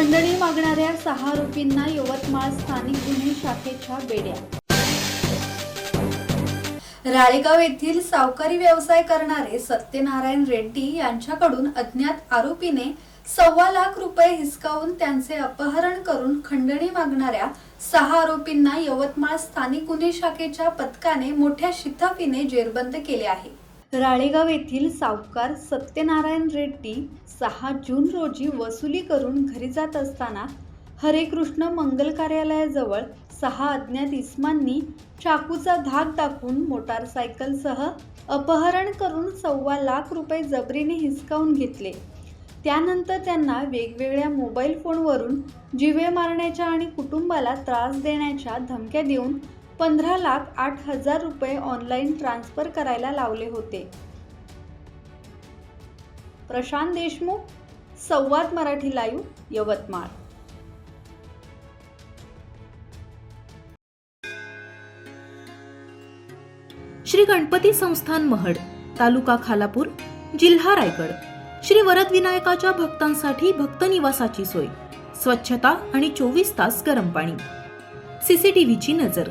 खंडणी मागणाऱ्या सहा आरोपींना यवतमाळ स्थानिक गुन्हे शाखेच्या बेड्या. राळेगाव येथील सावकारी व्यवसाय करणारे सत्यनारायण रेड्डी यांच्याकडून अज्ञात आरोपीने सव्वा लाख रुपये हिसकावून त्यांचे अपहरण करून खंडणी मागणाऱ्या सहा आरोपींना यवतमाळ स्थानिक गुन्हे शाखेच्या पथकाने मोठ्या शिताफीने जेरबंद केले आहे. राळेगाव येथील सावकार सत्यनारायण रेड्डी सहा जून रोजी वसुली करून घरी जात असताना हरे कृष्ण मंगल कार्यालयाजवळ सहा अज्ञात इस्मांनी चाकूचा धाक दाखवून मोटारसायकलसह अपहरण करून सव्वा लाख रुपये जबरीने हिसकावून घेतले. त्यानंतर त्यांना वेगवेगळ्या मोबाईल फोनवरून जिवे मारण्याच्या आणि कुटुंबाला त्रास देण्याच्या धमक्या देऊन पंधरा लाख आठ हजार रुपये ऑनलाईन ट्रान्स्फर करायला लावले होते. प्रशांत देशमुख संवाद मराठी लाईव्ह यवतमाळ. श्री गणपती संस्थान महड तालुका खालापूर जिल्हा रायगड. श्री वरद विनायकाच्या भक्तांसाठी भक्त निवासाची सोय स्वच्छता आणि चोवीस तास गरम पाणी. सीसीटीव्हीची नजर.